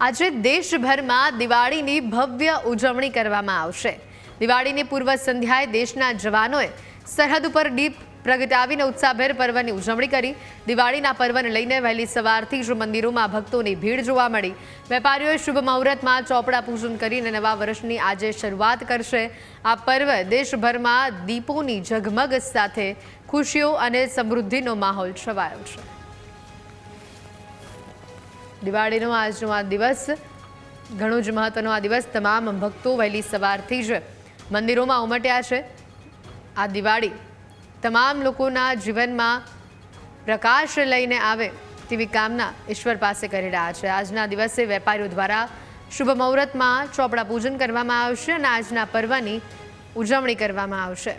આજે દેશભરમાં દિવાળીની ભવ્ય ઉજવણી કરવામાં આવશે. દિવાળીની પૂર્વ સંધ્યાએ દેશના જવાનોએ સરહદ ઉપર દીપ પ્રગટાવીને ઉત્સાહભેર પર્વની ઉજવણી કરી. દિવાળીના પર્વને લઈને વહેલી સવારથી જ મંદિરોમાં ભક્તોની ભીડ જોવા મળી. વેપારીઓએ શુભ મુહૂર્તમાં ચોપડા પૂજન કરીને નવા વર્ષની આજે શરૂઆત કરશે. આ પર્વ દેશભરમાં દીપોની ઝગમગ સાથે ખુશીઓ અને સમૃદ્ધિનો માહોલ છવાયો છે. દિવાળીનો આજનો આ દિવસ, ઘણો જ મહત્વનો આ દિવસ, તમામ ભક્તો વહેલી સવારથી જ મંદિરોમાં ઉમટ્યા છે. આ દિવાળી તમામ લોકોના જીવનમાં પ્રકાશ લઈને આવે તેવી કામના ઈશ્વર પાસે કરી રહ્યા છે. આજના દિવસે વેપારીઓ દ્વારા શુભ મુહૂર્તમાં ચોપડા પૂજન કરવામાં આવશે અને આજના પર્વની ઉજવણી કરવામાં આવશે.